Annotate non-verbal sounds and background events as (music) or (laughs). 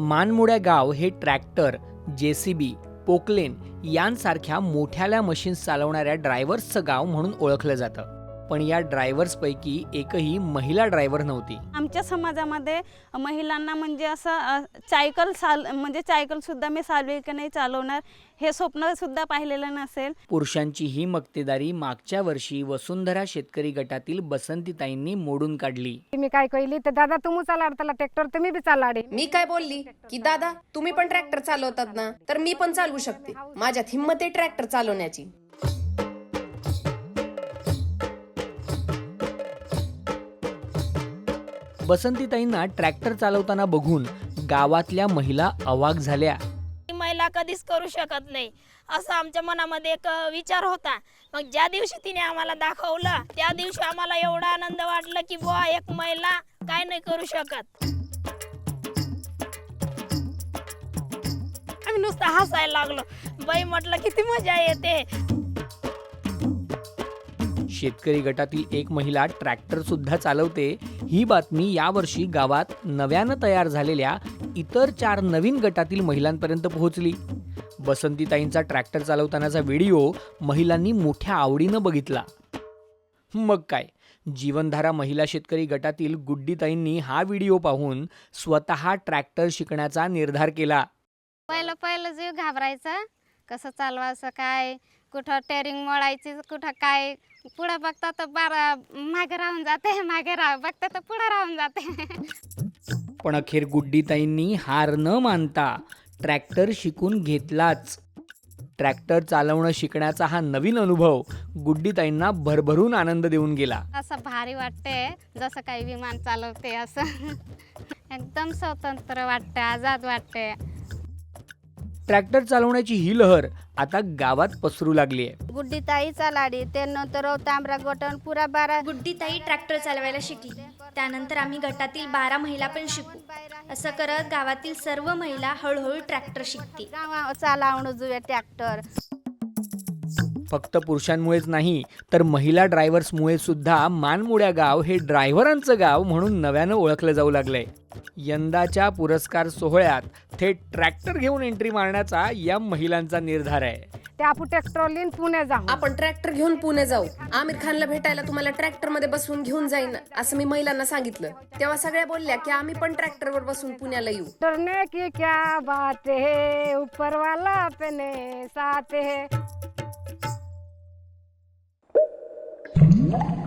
मानमुड्या गाव हे ट्रॅक्टर जे सी बी पोकलेन यांसारख्या मोठ्याल्या मशीन्स चालवणाऱ्या ड्रायव्हर्सचं गाव म्हणून ओळखलं जातं. पण या ड्रायव्हर्सपैकी एकही महिला ड्रायव्हर नव्हती. आमच्या समाजामध्ये महिलांना म्हणजे असं अ, सायकल चाल म्हणजे सायकल सुद्धा मी चालवेल की नाही चालवणार हे स्वप्न सुद्धा पाहिलेलं नसेल. पुरुषांची ही मक्तेदारी मागच्या वर्षी वसुंधरा शेतकरी गटातील बसंतीताईंनी मोडून काढली. मी काय कहली? तर दादा तुम्ही चालाड त्याला ट्रॅक्टर तुम्ही बी चालाडे मी काय बोलली? की दादा तुम्ही पण ट्रॅक्टर चालवतात ना तर मी पण चालवू शकते. माझ्यात हिंमत आहे ट्रॅक्टर चालवण्याची. बसंतीताईंना ट्रॅक्टर चालवताना बघून गावातल्या महिला अवाक झाल्या. ती महिला कधीच करू शकत नाही. असं आमच्या मनामध्ये एक विचार होता. मग ज्या दिवशी तिने आम्हाला दाखवलं त्या दिवशी आम्हाला एवढा आनंद वाटला की बुवा एक महिला काय नाही करू शकत. आम्ही नुसतं हसायला लागलो. बाई म्हटलं किती मजा येते. शेतकरी गटातील एक महिला ट्रॅक्टर सुद्धा चालवते. ही बातमी यावर्षी गावात नव्यानं तयार झालेल्या इतर चार नवीन गटातील महिलांपर्यंत पोहोचली. बसंतीताईंचा ट्रॅक्टर चालवतानाचा व्हिडिओ महिलांनी मोठ्या आवडीनं बघितला. मग काय? जीवनधारा महिला शेतकरी गटातील गुड्डीताईंनी हा व्हिडिओ पाहून स्वतः ट्रॅक्टर शिकण्याचा निर्धार केला. पहिलं पहिलं जीव घाबरायचा. कसं चालवायचं काय? कुठं टेरिंग मोडायची कुठं काय. पुढं बघता तर बारा मागे राहून जाते मागे राह बघता तर पुढं राहून जाते. पण अखेर गुड्डीताईंनी हार न मानता ट्रॅक्टर शिकून घेतलाच. ट्रॅक्टर चालवणं शिकण्याचा हा नवीन अनुभव गुड्डीताईंना भरभरून आनंद देऊन गेला. असं भारी वाटते जसं काही विमान चालवते असं. (laughs) एकदम स्वतंत्र वाटते आझाद वाटते. ट्रॅक्टर चालवण्याची ही लहर आता गावात पसरू लागली आहे. गुड्डीताई चालाडी त्यानंतर तांबरा गोटन पुरा बारा. गुड्डीताई ट्रॅक्टर चालवायला शिकली. त्यानंतर आम्ही गटातील बारा महिला पण शिकू. असं करत गावातील सर्व महिला हळूहळू ट्रॅक्टर शिकतील. गावा चालावणं जुया ट्रॅक्टर. फक्त पुरुषांमुळेच नाही तर महिला ड्रायव्हर्समुळे सुद्धा मानमुड्या गाव हे ड्रायव्हरांचं गाव म्हणून नव्यानं ओळखलं जाऊ लागलंय. यंदाच्या पुरस्कार सोहळ्यात थेट ट्रॅक्टर घेऊन एंट्री मारण्याचा या महिलांचा निर्धार आहे. ते आपण पुणे जाऊ. आपण ट्रॅक्टर घेऊन पुणे जाऊ. आमिर खानला भेटायला तुम्हाला ट्रॅक्टरमध्ये बसवून घेऊन जाईन असं मी महिलांना सांगितलं. तेव्हा सगळ्या बोलल्या की आम्ही पण ट्रॅक्टरवर बसून पुण्याला येऊ. डरने की क्या बात है ऊपर वाला अपने साथ है. Thank you.